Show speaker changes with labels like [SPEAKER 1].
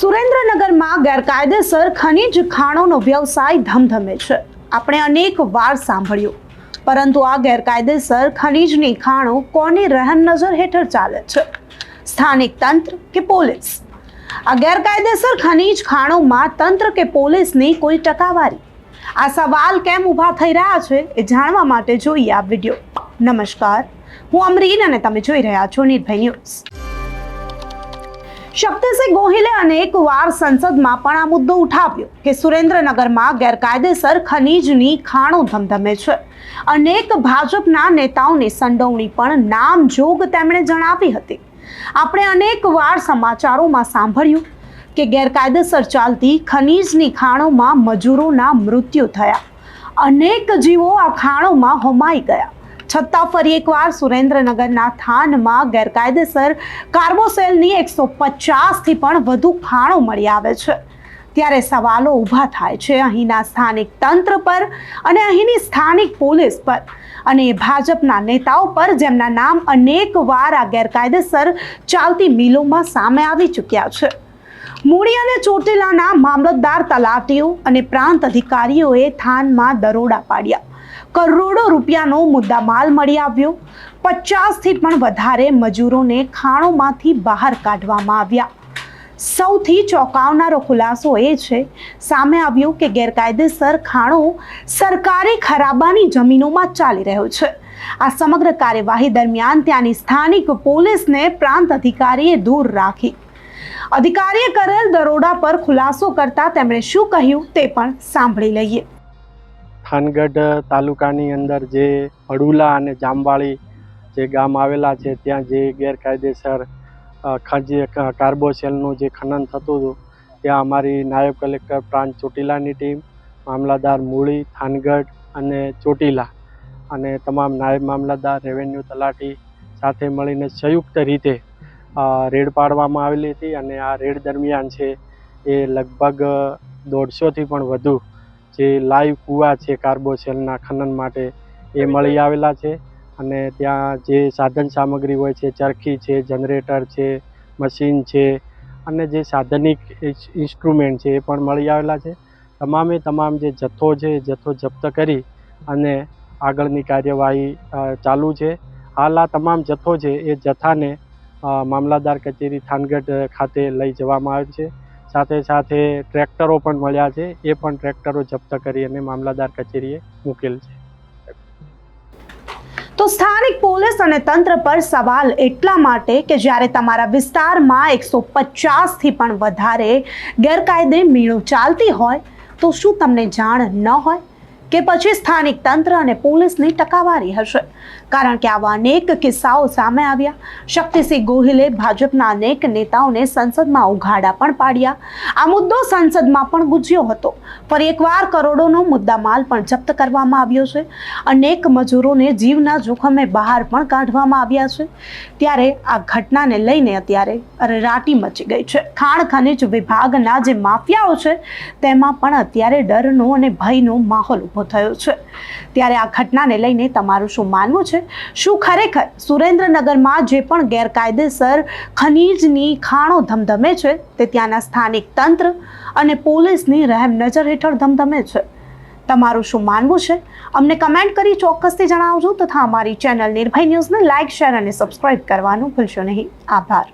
[SPEAKER 1] સુરેન્દ્રનગરમાં ગેરકાયદેસર ખનીજ ખાણોનો વ્યવસાય ધમધમે છે. આપણે અનેક વાર સાંભળ્યું. પરંતુ આ ગેરકાયદેસર ખનીજની ખાણો કોની રહેમ નજર હેઠળ ચાલે છે? સ્થાનિક તંત્ર કે પોલીસ? આ ગેરકાયદેસર ખનીજ ખાણોમાં તંત્ર કે પોલીસની કોઈ ટકાવારી? આ સવાલ કેમ ઊભા થઈ રહ્યા છે એ જાણવા માટે જોઈએ આ વીડિયો. નમસ્કાર. હું અમરીન અને તમે જોઈ રહ્યા છો નિર્ભય ન્યૂઝ. શક્તિસિંહ ગોહિલે અનેક વાર સંસદમાં પણ આ મુદ્દો ઉઠાવ્યો કે સુરેન્દ્રનગરમાં ગેરકાયદેસર ખનીજની ખાણો ધમધમે છે. અનેક ભાજપના નેતાઓની સંડોવણી પણ નામજોગ તેમણે જણાવી હતી. આપણે અનેક વાર સમાચારોમાં સાંભળ્યું કે ગેરકાયદેસર ચાલતી ખનીજની ખાણોમાં મજૂરોના મૃત્યુ થયા. અનેક જીવો આ ખાણોમાં હોમાઈ ગયા. છતાં ફરી એકવાર સુરેન્દ્રનગરના થાનમાં ગેરકાયદેસર કાર્બોસેલની એકસો પચાસથી પણ વધુ ખાણો મળી આવે છે. ત્યારે સવાલો ઊભા થાય છે અહીંના સ્થાનિક તંત્ર પર અને અહીંની સ્થાનિક પોલીસ પર. અને ભાજપના નેતાઓ પર જેમના નામ અનેક વાર આ ગેરકાયદેસર ચાલતી મિલોમાં સામે આવી ચૂક્યા છે. મૂડી અને ચોટીલાના મામલતદાર તલાટીઓ અને પ્રાંત અધિકારીઓએ થાનમાં દરોડા પાડ્યા. કરોડો રૂપિયાનો મુદ્દામાલ મળી આવ્યો. પચાસથી પણ વધારે મજૂરોને ખાણોમાંથી બહાર કાઢવામાં આવ્યા. સૌથી ચોંકાવનારો ખુલાસો એ છે, સામે આવ્યું કે ગેરકાયદેસર ખાણો સરકારી ખરાબાની જમીનોમાં ચાલી રહ્યો છે. આ સમગ્ર કાર્યવાહી દરમિયાન ત્યાંની સ્થાનિક પોલીસને પ્રાંત અધિકારીએ દૂર રાખી. અધિકારીએ કરેલ દરોડા પર ખુલાસો કરતા તેમણે શું કહ્યું તે પણ સાંભળી લઈએ.
[SPEAKER 2] થાનગઢ તાલુકાની અંદર જે હડુલા અને જામવાળી જે ગામ આવેલા છે, ત્યાં જે ગેરકાયદેસર ખજ કાર્બોસેલનું જે ખનન થતું હતું, ત્યાં અમારી નાયબ કલેક્ટર પ્રાંત ચોટીલાની ટીમ મામલાદાર મૂળી, થાનગઢ અને ચોટીલા અને તમામ નાયબ મામલતદાર, રેવન્યુ તલાટી સાથે મળીને સંયુક્ત રીતે રેડ પાડવામાં આવેલી હતી અને આ રેડ દરમિયાન છે એ લગભગ દોઢસોથી પણ વધુ જે લાઈવ કૂવા છે કાર્બોસેલના ખનન માટે એ મળી આવેલા છે. અને ત્યાં જે સાધન સામગ્રી હોય છે ચરખી છે જનરેટર છે મશીન છે અને જે સાધનિક ઇન્સ્ટ્રુમેન્ટ છે એ પણ મળી આવેલા છે. તમામે તમામ જે જથ્થો છે એ જથ્થો જપ્ત કરી અને આગળની કાર્યવાહી ચાલુ છે. હાલ આ તમામ જથ્થો છે એ જથ્થાને મામલાદાર મામલતદાર કચેરી થાનગઢ ખાતે લઈ જવામાં આવે છે. સાથે સાથે ટ્રેક્ટરો પણ મળ્યા છે. એ પણ ટ્રેક્ટરો જપ્ત કરી અને મામલતદાર કચેરીએ મૂકેલ છે.
[SPEAKER 1] તો સ્થાનિક પોલીસ અને તંત્ર પર સવાલ એટલા માટે કે જ્યારે તમારા વિસ્તારમાં એકસો પચાસથી પણ વધારે ગેરકાયદે મીણો ચાલતી હોય, તો શું તમને જાણ ન હોય? કે પછી સ્થાનિક તંત્ર અને પોલીસની ટકાવારી હશે. કારણ કે આવા અનેક કિસ્સાઓ સામે આવ્યા. શક્તિસિંહ ગોહિલે ભાજપના અનેક નેતાઓને સંસદમાં ઉઘાડા પણ પાડ્યા. આ મુદ્દો સંસદમાં પણ ગુજ્યો હતો. ફરી એકવાર કરોડોનો મુદ્દામાલ પણ જપ્ત કરવામાં આવ્યો છે. અનેક મજૂરોને જીવના જોખમે બહાર પણ કાઢવામાં આવ્યા છે. ત્યારે આ ઘટનાને લઈને અત્યારે અરેરાટી મચી ગઈ છે. ખાણ ખનિજ વિભાગના જે માફિયાઓ છે, તેમાં પણ અત્યારે ડરનો અને ભયનો માહોલ ઊભો થયો છે. ત્યારે આ ઘટનાને લઈને તમારું શું માનવું છે? શું ખરેખર સુરેન્દ્રનગરમાં જે પણ ગેરકાયદેસર ખનીજની ખાણો ધમધમે છે, તે ત્યાંના સ્થાનિક તંત્ર અને પોલીસની રહેમ નજર હેઠળ ધમધમે છે? તમારું શું માનવું છે? અમને કમેન્ટ કરી ચોક્કસથી જણાવજો તથા અમારી ચેનલ નિર્ભય ન્યૂઝને લાઇક શેર અને સબસ્ક્રાઇબ કરવાનું ભૂલશો નહીં. આભાર.